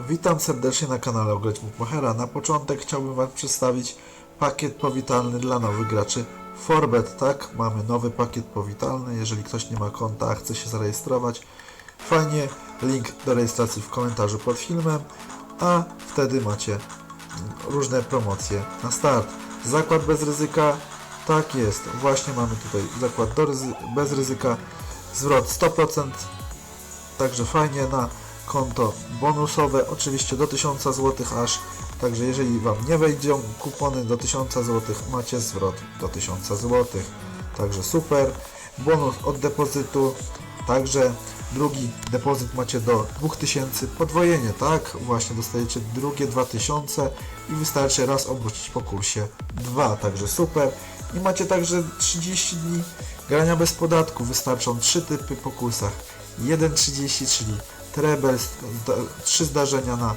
Witam serdecznie na kanale Ograć Bookmachera. Na początek chciałbym Wam przedstawić pakiet powitalny dla nowych graczy Forbet. Tak, mamy nowy pakiet powitalny. Jeżeli ktoś nie ma konta, a chce się zarejestrować, fajnie, link do rejestracji w komentarzu pod filmem, a wtedy macie różne promocje na start. Zakład bez ryzyka, tak jest, właśnie mamy tutaj zakład ryzy- bez ryzyka, zwrot 100%, Także fajnie na konto bonusowe, oczywiście do 1000 zł aż. Także jeżeli Wam nie wejdą kupony do 1000 zł, macie zwrot do 1000 zł. Także super. Bonus od depozytu. Także drugi depozyt macie do 2000. Podwojenie, tak? Właśnie dostajecie drugie 2000 i wystarczy raz obrócić po kursie 2. Także super. I macie także 30 dni grania bez podatku. Wystarczą 3 typy po kursach. 1.30, czyli zda, 3 zdarzenia na e,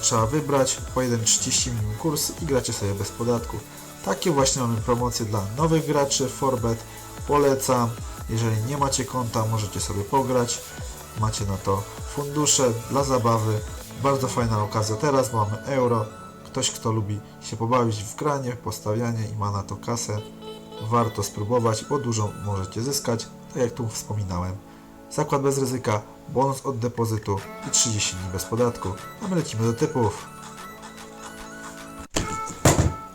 trzeba wybrać, po 1.30 minimum kurs i gracie sobie bez podatku. Takie właśnie mamy promocje dla nowych graczy Forbet. Polecam. Jeżeli nie macie konta, możecie sobie pograć. Macie na to fundusze dla zabawy. Bardzo fajna okazja teraz, bo mamy euro. Ktoś, kto lubi się pobawić w granie, postawianie i ma na to kasę, warto spróbować, bo dużo możecie zyskać, tak jak tu wspominałem. Zakład bez ryzyka, bonus od depozytu i 30 dni bez podatku. A my lecimy do typów.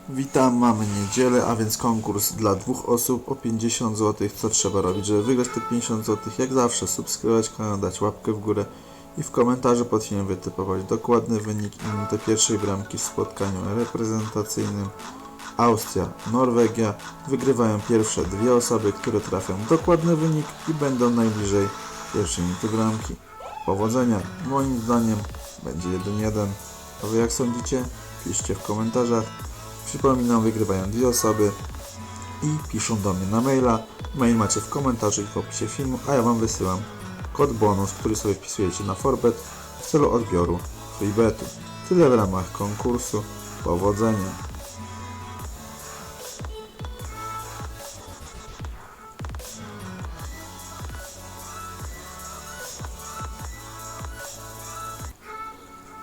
Witam, mamy niedzielę, a więc konkurs dla dwóch osób o 50 zł. Co trzeba robić, żeby wygrać te 50 zł? Jak zawsze, subskrybować kanał, dać łapkę w górę i w komentarzu pod filmem wytypować dokładny wynik i minutę pierwszej bramki w spotkaniu reprezentacyjnym. Austria, Norwegia wygrywają pierwsze dwie osoby, które trafią dokładny wynik i będą najbliżej pierwszej minuty bramki. Powodzenia, moim zdaniem będzie 1-1. A wy jak sądzicie? Piszcie w komentarzach. Przypominam, wygrywają dwie osoby i piszą do mnie na maila. Mail macie w komentarzu i w opisie filmu, a ja Wam wysyłam kod bonus, który sobie wpisujecie na Forbet w celu odbioru freebetu. Tyle w ramach konkursu. Powodzenia!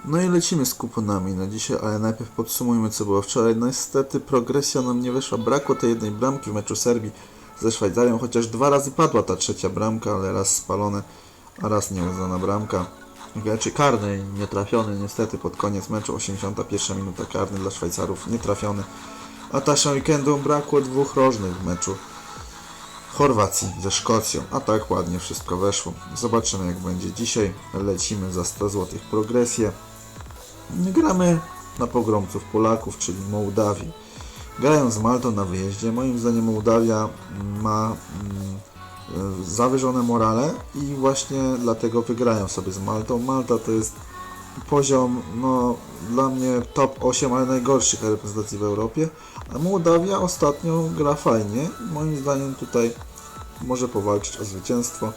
No i lecimy z kuponami na dzisiaj, ale najpierw podsumujmy co było wczoraj. No niestety progresja nam nie wyszła, brakło tej jednej bramki w meczu Serbii ze Szwajcarią, chociaż dwa razy padła ta trzecia bramka, ale raz spalone, a raz nieuznana bramka. Znaczy karny nie trafiony niestety pod koniec meczu, 81 minuta karny dla Szwajcarów, nie trafiony. A taszę weekendu brakło dwóch rożnych w meczu Chorwacji ze Szkocją, a tak ładnie wszystko weszło. Zobaczymy jak będzie dzisiaj. Lecimy za 100 zł progresję. Gramy na pogromców Polaków, czyli Mołdawii. Grają z Maltą na wyjeździe. Moim zdaniem Mołdawia ma mm, e, zawyżone morale i właśnie dlatego wygrają sobie z Maltą. Malta to jest poziom, no dla mnie top 8, ale najgorszych reprezentacji w Europie. A Mołdawia ostatnio gra fajnie. Moim zdaniem tutaj może powalczyć o zwycięstwo.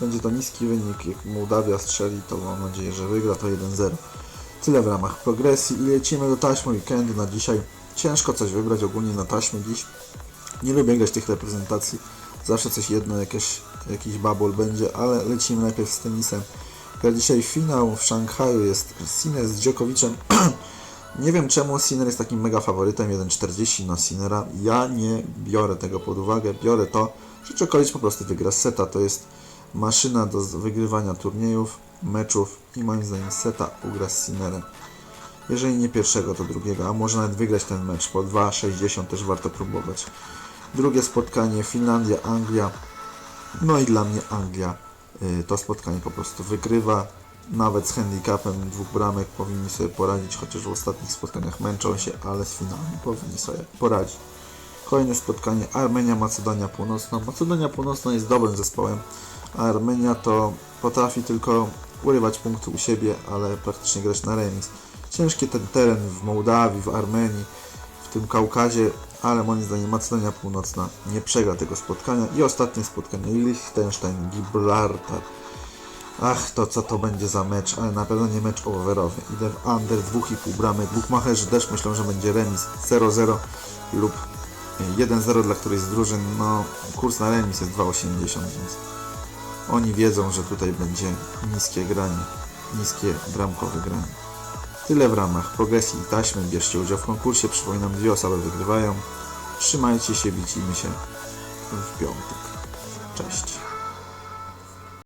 Będzie to niski wynik. Jak Mołdawia strzeli, to mam nadzieję, że wygra to 1-0. Tyle w ramach progresji i lecimy do taśmy weekendu na dzisiaj. Ciężko coś wybrać ogólnie na taśmie dziś. Nie lubię grać tych reprezentacji. Zawsze coś jedno, jakieś, jakiś babol będzie, ale lecimy najpierw z tenisem. Gra dzisiaj finał w Szanghaju jest Sinner z Djokovicem. nie wiem czemu Sinner jest takim mega faworytem, 1.40 na Sinnera. Ja nie biorę tego pod uwagę. Biorę to, że Djokovic po prostu wygra seta. To jest maszyna do wygrywania turniejów, meczów i moim zdaniem seta ugra z Sinnerem. Jeżeli nie pierwszego, to drugiego, a może nawet wygrać ten mecz. Po 2,60 też warto próbować. Drugie spotkanie Finlandia, Anglia. No i dla mnie Anglia y, to spotkanie po prostu wygrywa. Nawet z handicapem dwóch bramek powinni sobie poradzić, chociaż w ostatnich spotkaniach męczą się, ale z finałami powinni sobie poradzić. Kolejne spotkanie Armenia, Macedonia Północna. Macedonia Północna jest dobrym zespołem, a Armenia to potrafi tylko urywać punkty u siebie, ale praktycznie grać na remis. Ciężki ten teren w Mołdawii, w Armenii, w tym Kaukazie, ale moim zdaniem Macedonia Północna nie przegra tego spotkania. I ostatnie spotkanie Liechtenstein, Gibraltar. Ach, to co to będzie za mecz, ale na pewno nie mecz overowy. Idę w under 2,5 bramek. Bukmacherzy też myślą, że będzie remis 0-0 lub 1-0 dla którejś z drużyn. No, kurs na remis jest 2,80, więc oni wiedzą, że tutaj będzie niskie granie. niskie bramkowe granie. Tyle w ramach progresji i taśmy. Bierzcie udział w konkursie. Przypominam, dwie osoby wygrywają. Trzymajcie się, widzimy się w piątek. Cześć.